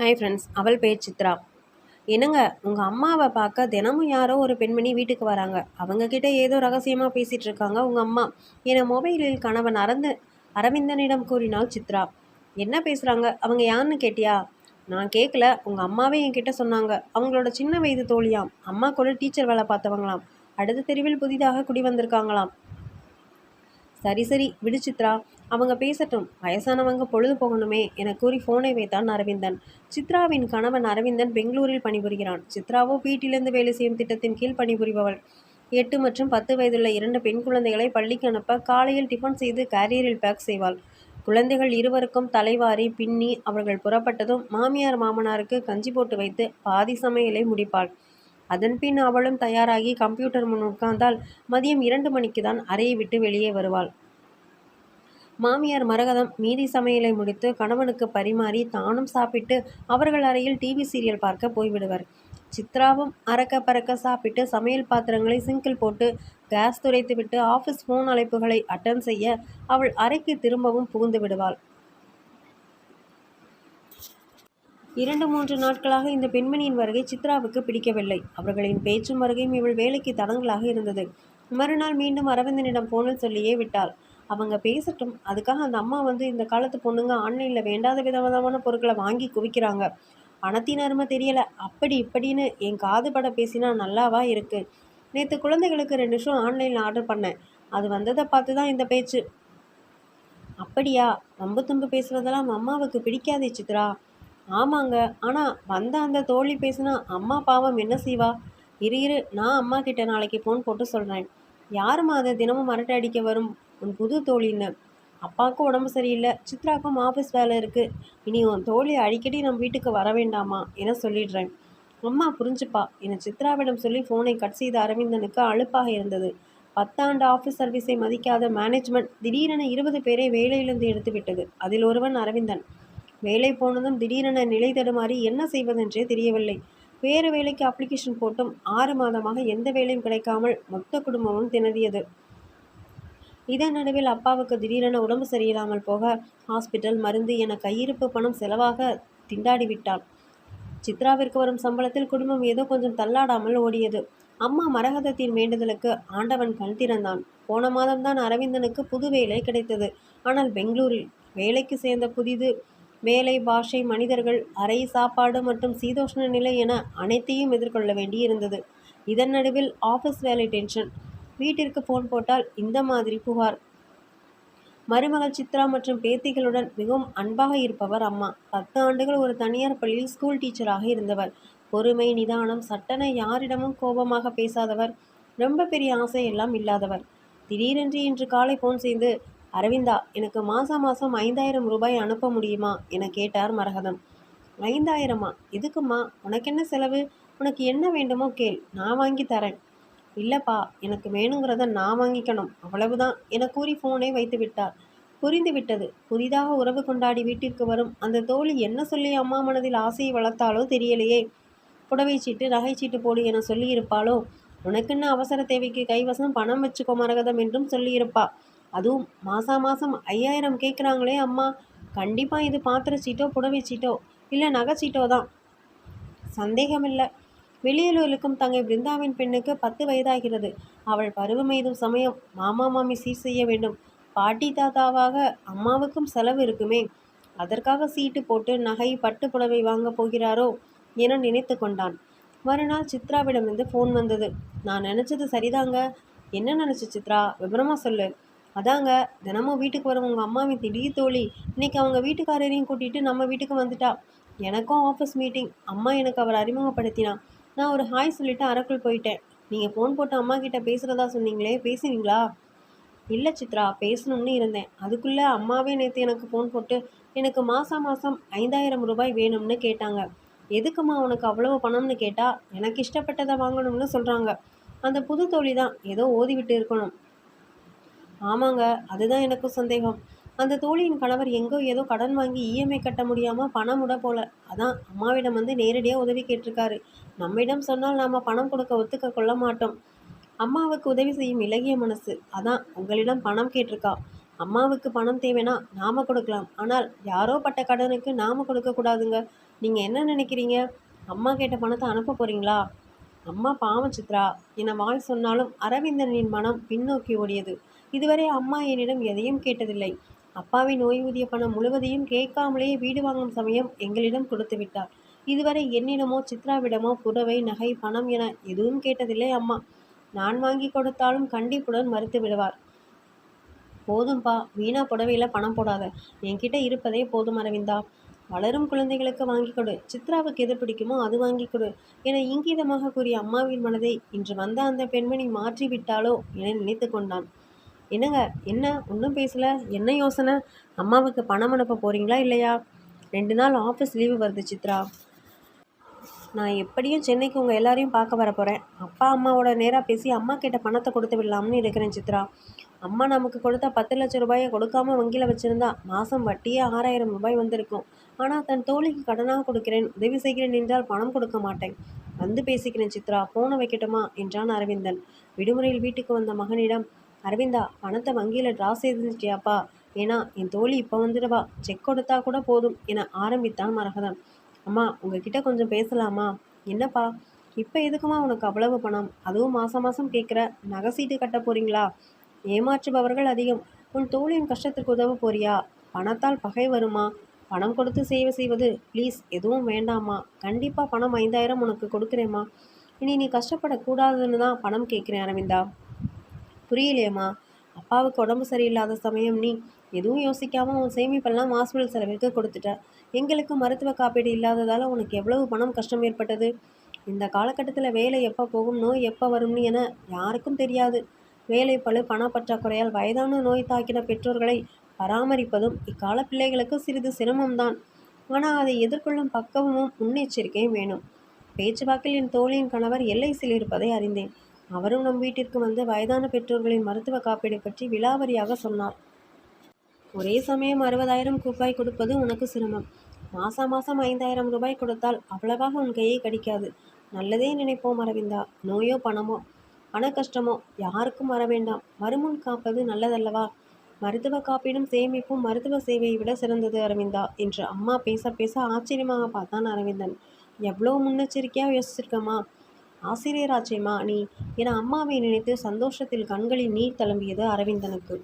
Hi friends அவள் பேர் சித்ரா. என்னங்க உங்கள் அம்மாவை பார்க்க தினமும் யாரோ ஒரு பெண்மணி வீட்டுக்கு வராங்க. அவங்கக்கிட்ட ஏதோ ரகசியமாக பேசிகிட்டு இருக்காங்க உங்கள் அம்மா. என மொபைலில் கணவன் அரந்து அரவிந்தனிடம் கூறினாள் சித்ரா. என்ன பேசுகிறாங்க அவங்க யாருன்னு கேட்டியா? நான் கேட்கல உங்கள் அம்மாவே என்கிட்ட சொன்னாங்க. அவங்களோட சின்ன வயது தோழியாம். அம்மா கூட டீச்சர் வேலை பார்த்தவங்களாம். அடுத்த தெருவில் புதிதாக குடி வந்திருக்காங்களாம். சரி சரி விடு சித்ரா. அவங்க பேசட்டும். வயசானவங்க பொழுது போகணுமே என கூறி ஃபோனை வைத்தான் அரவிந்தன். சித்ராவின் கணவன் அரவிந்தன் பெங்களூரில் பணிபுரிகிறான். சித்ராவோ வீட்டிலிருந்து வேலை செய்யும் திட்டத்தின் கீழ் பணிபுரிபவள். எட்டு மற்றும் பத்து வயதுள்ள இரண்டு பெண் குழந்தைகளை பள்ளிக்கு அனுப்ப காலையில் டிஃபன் செய்து கேரியரில் பேக் செய்வாள். குழந்தைகள் இருவருக்கும் தலைவாரி பின்னி அவர்கள் புறப்பட்டதும் மாமியார் மாமனாருக்கு கஞ்சி போட்டு வைத்து பாதி சமையலை முடிப்பாள். அதன்பின் அவளும் தயாராகி கம்ப்யூட்டர் முன் உட்கார்ந்தால் மதியம் இரண்டு மணிக்கு தான் அறையை விட்டு வெளியே வருவாள். மாமியார் மரகதம் மீதி சமையலை முடித்து கணவனுக்கு பரிமாறி தானும் சாப்பிட்டு அவர்கள் அறையில் டிவி சீரியல் பார்க்க போய்விடுவர். சித்ராவும் அறக்க பறக்க சாப்பிட்டு சமையல் பாத்திரங்களை சிங்கில் போட்டு கேஸ் துடைத்துவிட்டு ஆஃபீஸ் ஃபோன் அழைப்புகளை அட்டன் செய்ய அவள் அறைக்கு திரும்பவும் புகுந்து விடுவாள். இரண்டு மூன்று நாட்களாக இந்த பெண்மணியின் வருகை சித்ராவுக்கு பிடிக்கவில்லை. அவர்களின் பேச்சும் வருகையும் இவள் வேலைக்கு தடங்களாக இருந்தது. மறுநாள் மீண்டும் அரவிந்தனிடம் போனில் சொல்லியே விட்டாள். அவங்க பேசட்டும். அதுக்காக அந்த அம்மா வந்து இந்த காலத்து பொண்ணுங்க ஆன்லைனில் வேண்டாத விதவிதமான பொருட்களை வாங்கி குவிக்கிறாங்க. பணத்தின் அருமை தெரியலை. அப்படி இப்படின்னு என் காது பட பேசினா நல்லாவா இருக்குது நேற்று குழந்தைகளுக்கு ரெண்டு நிமிஷம் ஆன்லைனில் ஆர்டர் பண்ணேன். அது வந்ததை பார்த்து தான் இந்த பேச்சு. அப்படியா? ரொம்ப தும்பு பேசுகிறதெல்லாம் அம்மாவுக்கு பிடிக்காதே சித்ரா. ஆமாங்க. ஆனால் வந்த அந்த தோழி பேசுனா அம்மா பாவம் என்ன செய்வா? இரு இரு நான் அம்மா கிட்ட நாளைக்கு ஃபோன் போட்டு சொல்கிறேன் யாருமா அதை தினமும் மரட்டை அடிக்க வரும்? உன் புது தோழின்னு. அப்பாவுக்கும் உடம்பு சரியில்லை. சித்ராக்கும் ஆஃபீஸ் வேலை இருக்குது இனி உன் தோழி அடிக்கடி நம் வீட்டுக்கு வர வேண்டாமா? என சொல்லிடுறேன். அம்மா புரிஞ்சுப்பா. என சித்ராவிடம் சொல்லி ஃபோனை கட் செய்த அரவிந்தனுக்கு அழுப்பாக இருந்தது. பத்தாண்டு ஆஃபீஸ் சர்வீஸை மதிக்காத மேனேஜ்மெண்ட் திடீரென இருபது பேரை வேலையிலிருந்து எடுத்து விட்டது அதில் ஒருவன் அரவிந்தன். வேலை போனதும் திடீரென நிலை தடுமாறி என்ன செய்வதென்றே தெரியவில்லை. வேறு வேலைக்கு அப்ளிகேஷன் போட்டும். ஆறு மாதமாக எந்த வேலையும் கிடைக்காமல் மொத்த குடும்பமும் திணறியது. இதன் நடுவில் அப்பாவுக்கு திடீரென உடம்பு சரியில்லாமல் போக ஹாஸ்பிட்டல் மருந்து என கையிருப்பு பணம் செலவாக திண்டாடி விட்டாள் சித்ராவிற்கு வரும் சம்பளத்தில் குடும்பம் ஏதோ கொஞ்சம் தள்ளாடாமல் ஓடியது. அம்மா மரகதத்தின் வேண்டுதலுக்கு ஆண்டவன் கண் திறந்தான். போன மாதம்தான் அரவிந்தனுக்கு புது வேலை கிடைத்தது. ஆனால் பெங்களூரில் வேலைக்கு சேர்ந்த புதிது வேலை பாஷை மனிதர்கள் அறை சாப்பாடு மற்றும் சீதோஷ்ண நிலை என அனைத்தையும் எதிர்கொள்ள வேண்டியிருந்தது. இதன் நடுவில் ஆஃபீஸ் வேலை டென்ஷன். வீட்டிற்கு ஃபோன் போட்டால் இந்த மாதிரி புகார். மருமகள் சித்ரா மற்றும் பேத்திகளுடன் மிகவும் அன்பாக இருப்பவர் அம்மா. பத்து ஆண்டுகள் ஒரு தனியார் பள்ளியில் ஸ்கூல் டீச்சராக இருந்தவர். பொறுமை நிதானம் சட்டென யாரிடமும் கோபமாக பேசாதவர். ரொம்ப பெரிய ஆசை எல்லாம் இல்லாதவர். திடீரென்று இன்று காலை ஃபோன் செய்து அரவிந்தா எனக்கு மாதம் மாதம் ஐந்தாயிரம் ரூபாய் அனுப்ப முடியுமா? என கேட்டார் மரகதம். ஐந்தாயிரமா? எதுக்குமா உனக்கு என்ன செலவு? உனக்கு என்ன வேண்டுமோ கேள். நான் வாங்கி தரேன். இல்லைப்பா எனக்கு வேணுங்கிறத நான் வாங்கிக்கணும். அவ்வளவுதான் என கூறி ஃபோனை வைத்து விட்டார். புரிந்து விட்டது. புதிதாக உறவு கொண்டாடி வீட்டிற்கு வரும் அந்த தோழி என்ன சொல்லி அம்மா மனதில் ஆசையை வளர்த்தாலோ தெரியலையே. புடவை சீட்டு நகைச்சீட்டு போடு என சொல்லியிருப்பாளோ? உனக்குன்னு அவசர தேவைக்கு கைவசம்? பணம் வச்சுக்கோ மரகதம் என்றும் சொல்லியிருப்பா. அதுவும் மாதம் மாதம் ஐயாயிரம் கேட்குறாங்களே அம்மா. கண்டிப்பாக இது பாத்திர சீட்டோ புடவை சீட்டோ இல்லை நகை சீட்டோ தான். சந்தேகமில்லை. வெளியூரில் தங்கை பிருந்தாவின் பெண்ணுக்கு பத்து வயதாகிறது. அவள் பருவமெய்தும் சமயம் மாமா மாமி சீர் செய்ய வேண்டும். பாட்டி தாத்தாவாக அம்மாவுக்கும் செலவு இருக்குமே. அதற்காக சீட்டு போட்டு நகை பட்டு புடவை வாங்க போகிறாரோ என நினைத்து கொண்டான். மறுநாள் சித்ராவிடமிருந்து ஃபோன் வந்தது. நான் நினச்சது சரிதாங்க. என்ன நினச்சி சித்ரா? விவரமாக சொல்லு. அதாங்க தினமும் வீட்டுக்கு வரும் உங்கள் அம்மாவின் திடீர் தோழி. இன்னைக்கு அவங்க வீட்டுக்காரரையும் கூட்டிகிட்டு நம்ம வீட்டுக்கு வந்துட்டா. எனக்கும் ஆஃபீஸ் மீட்டிங் அம்மா எனக்கு அவர் அறிமுகப்படுத்தினான் நான் ஒரு ஹாய் சொல்லிவிட்டு அறக்குள் போயிட்டேன். நீங்கள் ஃபோன் போட்டு அம்மா கிட்ட பேசுகிறதா சொன்னீங்களே பேசுவீங்களா இல்லை சித்ரா பேசணும்னு இருந்தேன். அதுக்குள்ளே அம்மாவே நேற்று எனக்கு ஃபோன் போட்டு எனக்கு மாதம் மாதம் ஐந்தாயிரம் ரூபாய் வேணும்னு கேட்டாங்க. எதுக்குமா உனக்கு அவ்வளோ பணம்னு கேட்டால் எனக்கு இஷ்டப்பட்டதை வாங்கணும்னு சொல்கிறாங்க அந்த புது தோழி தான் ஏதோ ஓதிவிட்டு இருக்கணும். ஆமாங்க அதுதான் எனக்கும் சந்தேகம். அந்த தோழியின் கணவர் எங்கோ ஏதோ கடன் வாங்கி இஎம்ஐ கட்ட முடியாமல் பணம் விட போல. அதான் அம்மாவிடம் வந்து நேரடியாக உதவி கேட்டிருக்காரு. நம்மிடம் சொன்னால் நாம் பணம் கொடுக்க ஒத்துக்க கொள்ள மாட்டோம். அம்மாவுக்கு உதவி செய்யும் இலகிய மனசு. அதான் உங்களிடம் பணம் கேட்டிருக்கா. அம்மாவுக்கு பணம் தேவைன்னா நாம கொடுக்கலாம். ஆனால் யாரோ பட்ட கடனுக்கு நாம கொடுக்கக்கூடாதுங்க நீங்கள் என்ன நினைக்கிறீங்க? அம்மா கேட்ட பணத்தை அனுப்ப போகிறீங்களா அம்மா பாவம் சித்ரா. என வாய் சொன்னாலும் அரவிந்தனின் மனம் பின்னோக்கி ஓடியது. இதுவரை அம்மா என்னிடம் எதையும் கேட்டதில்லை. அப்பாவின் ஓய்வூதிய பணம் முழுவதையும் கேட்காமலேயே வீடு வாங்கும் சமயம் எங்களிடம் கொடுத்து விட்டார். இதுவரை என்னிடமோ சித்ராவிடமோ புடவை நகை பணம் என எதுவும் கேட்டதில்லை அம்மா. நான் வாங்கி கொடுத்தாலும் கண்டிப்புடன் மறுத்து விடுவார். போதும்பா வீணா புடவையில் பணம் போடாத. என்கிட்ட இருப்பதே போதும் அரவிந்தா. வளரும் குழந்தைகளுக்கு வாங்கி கொடு. சித்ராவுக்கு எது பிடிக்குமோ அது வாங்கி கொடு என இங்கீதமாக கூறிய அம்மாவின் மனதை இன்று வந்த அந்த பெண்மணி மாற்றி விட்டாளோ என நினைத்து கொண்டான். என்னங்க என்ன? ஒன்றும் பேசல. என்ன யோசனை? அம்மாவுக்கு பணம் அனுப்ப போகிறீங்களா இல்லையா? ரெண்டு நாள் ஆஃபீஸ் லீவு வருது சித்ரா. நான் எப்படியும் சென்னைக்கு உங்கள் எல்லாரையும் பார்க்க வர போகிறேன் அப்பா அம்மாவோட நேராக பேசி அம்மா கிட்ட பணத்தை கொடுத்து விடலாம்னு இருக்கிறேன் சித்ரா. அம்மா நமக்கு கொடுத்த பத்து லட்சம் ரூபாயை கொடுக்காம வங்கியில் வச்சுருந்தா மாதம் வட்டியே ஆறாயிரம் ரூபாய் வந்திருக்கும். ஆனால் தன் தோழிக்கு கடனாக கொடுக்கிறேன். உதவி செய்கிறேன் என்றால் பணம் கொடுக்க மாட்டேன். வந்து பேசிக்கிறேன் சித்ரா. ஃபோனை வைக்கட்டுமா? என்றான் அரவிந்தன். விடுமுறையில் வீட்டுக்கு வந்த மகனிடம் அரவிந்தா பணத்தை வங்கியில் ட்ரா செய்துட்டியாப்பா ஏன்னா என் தோழி இப்போ வந்துடுவா. செக் கொடுத்தா கூட போதும் என ஆரம்பித்தான் மரகதன் அம்மா உங்ககிட்ட கொஞ்சம் பேசலாமா? என்னப்பா? இப்போ எதுக்குமா உனக்கு அவ்வளவு பணம்? அதுவும் மாதம் மாதம் கேட்குற நகை சீட்டு கட்ட போறீங்களா? ஏமாற்றுபவர்கள் அதிகம். உன் தோழியின் கஷ்டத்திற்கு உதவ போறியா? பணத்தால் பகை வருமா? பணம் கொடுத்து சேவை செய்வது ப்ளீஸ் எதுவும் வேண்டாமா கண்டிப்பாக பணம் ஐந்தாயிரம் உனக்கு கொடுக்குறேம்மா. இனி நீ கஷ்டப்படக்கூடாதுன்னு தான் பணம் கேட்குறேன் அரவிந்தா. புரியலையம்மா. அப்பாவுக்கு உடம்பு சரியில்லாத சமயம் நீ எதுவும் யோசிக்காமல் உன் சேமிப்பெல்லாம் ஹாஸ்பிட்டல் செலவிற்கு கொடுத்துட்ட. எங்களுக்கு மருத்துவ காப்பீடு இல்லாததால் உனக்கு எவ்வளவு பணம் கஷ்டம் ஏற்பட்டது? இந்த காலகட்டத்தில் வேலை எப்போ போகும் நோய் எப்போ வரும்னு என யாருக்கும் தெரியாது. வேலை பளு பணப்பற்றாக்குறையால் வயதான நோய் தாக்கின பெற்றோர்களை பராமரிப்பதும் இக்கால பிள்ளைகளுக்கு சிறிது சிரமம்தான். ஆனால் அதை எதிர்கொள்ளும் பக்குவமும் முன்னெச்சரிக்கையும் வேணும். பேச்சுவாக்கில் என் தோழியின் கணவர் எல்ஐசியில் இருப்பதை அறிந்தேன். அவரும் நம் வீட்டிற்கு வந்து வயதான பெற்றோர்களின் மருத்துவ காப்பீடு பற்றி விலாவரியாக சொன்னார். ஒரே சமயம் அறுபதாயிரம் ரூபாய் கொடுப்பது உனக்கு சிரமம். மாசம் மாசம் ஐந்தாயிரம் ரூபாய் கொடுத்தால் அவ்வளவாக உன் கையை கடிக்காது. நல்லதே நினைப்போம் அரவிந்தா. நோயோ பணமோ பண கஷ்டமோ யாருக்கும் வர வேண்டாம். வருமுன் காப்பது நல்லதல்லவா? மருத்துவ காப்பீடும் சேமிப்பும் மருத்துவ சேவையை விட சிறந்தது அரவிந்தா என்று அம்மா பேச பேச ஆச்சரியமாக பார்த்தான் அரவிந்தன். எவ்வளோ முன்னெச்சரிக்கையாக யோசிச்சிருக்கமா ஆசிரியராச்சேம்மா நீ? என அம்மாவை நினைத்து சந்தோஷத்தில் கண்களில் நீர் தழும்பியது அரவிந்தனுக்கு.